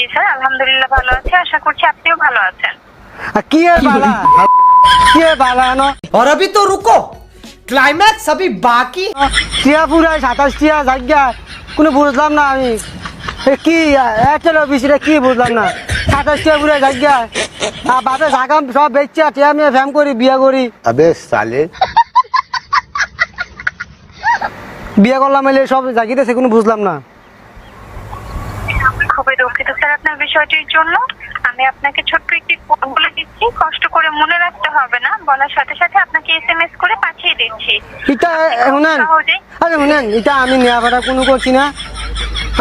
জি sir আলহামদুলিল্লাহ ভালো আছি আশা করছি আপনিও ভালো আছেন আর কি এ বালা কি এ বালা ন और अभी तो रुको क्लाइमैक्स अभी बाकी টিয়া পুরা সাতাশ টিয়া জায়গা কোনো বুঝলাম না আমি এ কি এয়ারটেল অফিসে কি বুঝলাম না সাতাশ টিয়া পুরা জায়গা আর বাপে জাগা সব বেচছে টিয়া মেয়ে ফ্যাম করি বিয়া করি अबे साले বিয়া করলাম এলে সব জাগিতেছে কোনো বুঝলাম না বিষয়টির জন্য আমি আপনাকে ছোট্ট একটি কোড বলে দিচ্ছি। কষ্ট করে মনে রাখতে হবে না। বলার সাথে সাথে আপনাকে এসএমএস করে পাঠিয়ে দিচ্ছি। এটা শুনেন। আরে শুনেন এটা আমি নেওয়া কোনো করছি না।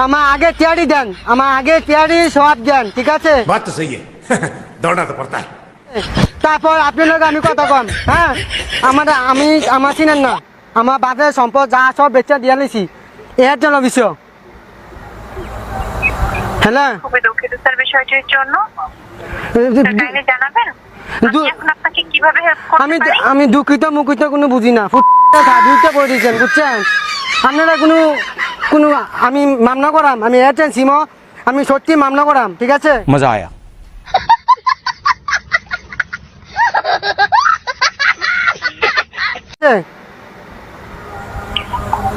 আমার আগে তৈরি দেন। আমার আগে তৈরি সব দেন ঠিক আছে? বাত তো সহি দৌড়াতে পড়তা তারপর আপনার আমি কথা কম হ্যাঁ? আমার আমি আমার চিনেন না। আমার বাজারের সম্পদ যা সব বেচে দিয়ে লিছি এর জন্য বিষয়। হ্যালো খুবই দুঃখিত স্যার বিষয়টির জন্য। জানাবেন? আমি দুঃখিত মুখিত কোনো বুঝি না। করে দিয়েছেন বুঝছেন? আপনারা কোনো কোনো আমি মামলা করাম আমি এয়ারটেন সিমো আমি সত্যি মামলা করাম ঠিক আছে? মজা আয়া।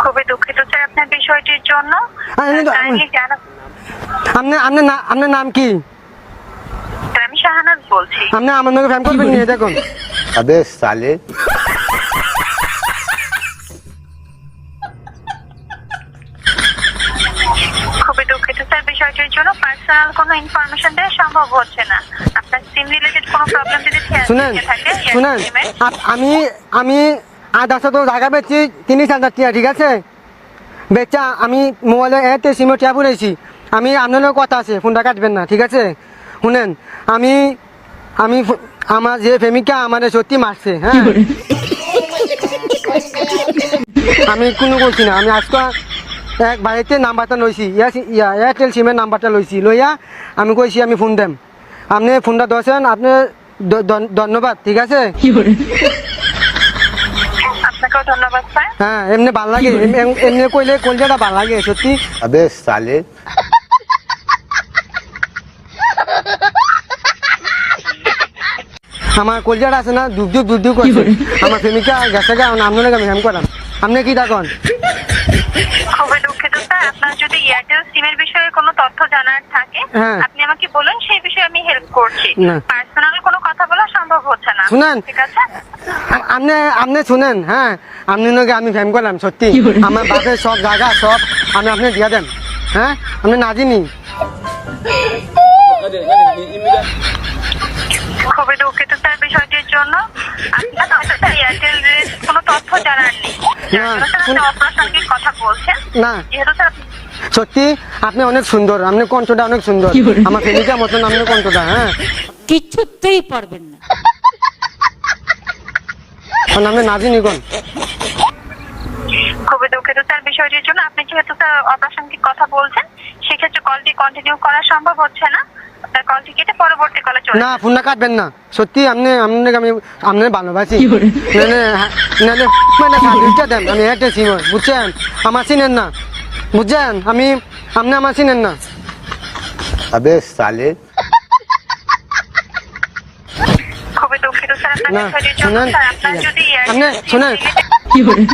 খুবই দুঃখিত স্যার আপনার বিষয়টির জন্য। আপনার আপনার আপনার নাম কি? আমি আপনি আমার ফ্যান করবেন নিয়ে দেখুন। ইনফরমেশন সম্ভব হচ্ছে না। প্রবলেম আমি আমি আদাসে তো জায়গা বেচছি তিনি হাজার টিয়া ঠিক আছে? বেচা আমি মোবাইলে এতে সিমে টিয়া পুরেছি আমি আপনারও কথা আছে ফোনটা কাটবেন না ঠিক আছে? শুনেন আমি আমি আমার যে প্রেমিকা আমাদের সত্যি মারছে হ্যাঁ? আমি কোনো করছি না আমি আজকে এক বাড়িতে নাম্বারটা লইছি ইয়া এয়ারটেল সিমের নাম্বারটা লইছি লইয়া আমি কইছি আমি ফোন দেম। আপনি ফোনটা ধরছেন আপনি ধন্যবাদ ঠিক আছে? হ্যাঁ এমনি ভালো লাগে এমনি কইলে কলজাটা ভালো লাগে সত্যি। আবে সালে আমার কলজাটা আছে না দুধ দুধ দুধ দুধ করছে আমার প্রেমিকা গেছে গা আপনার আমি হেম করাম আপনি কি ডাকন খুবই দুঃখিত স্যার আপনার যদি এয়ারটেল সিমের বিষয়ে কোনো তথ্য জানার থাকে হ্যাঁ। আপনি আমাকে বলুন সেই বিষয়ে আমি হেল্প করছি না। পার্সোনাল কোনো কথা বলা সম্ভব হচ্ছে না শুনেন। ঠিক আছে আপনি আপনি শুনেন হ্যাঁ আপনি নাকি আমি ফেম করলাম সত্যি আমার বাপের সব জায়গা সব আমি আপনি দিয়া দেন হ্যাঁ আপনি নাজিনি খুবই দুঃখিত স্যার বিষয়টির জন্য। আপনার এয়ারটেল কোনো তথ্য স্যার আপনি কথা বলছেন না। যেহেতু স্যার সত্যি আপনি অনেক সুন্দর। আপনি কণ্ঠটা অনেক সুন্দর। আমার প্রেমিকার মতন আপনার কণ্ঠটা হ্যাঁ। কিছুতেই পারবেন না। কারণ আপনি নাজিনি কোন খুবই দুঃখিত স্যার বিষয়টির জন্য। আপনি যেহেতু স্যার অপ্রাসঙ্গিক কথা বলছেন সেক্ষেত্রে কলটি কন্টিনিউ করা সম্ভব হচ্ছে না। কলটি কেটে পরবর্তী কলে চলে না ফোনটা কাটবেন না। সত্যি আপনি আপনাকে আমি আপনার ভালোবাসি। না মানে হ্যাঁ, সার্ভিসটা দেন আমি একটা সিম বুঝছেন? আমার চিনেন না। বুঝছেন? আমি আপনি আমার চিনেন না। আবে সালে। খুবই দুঃখিত কি বলেন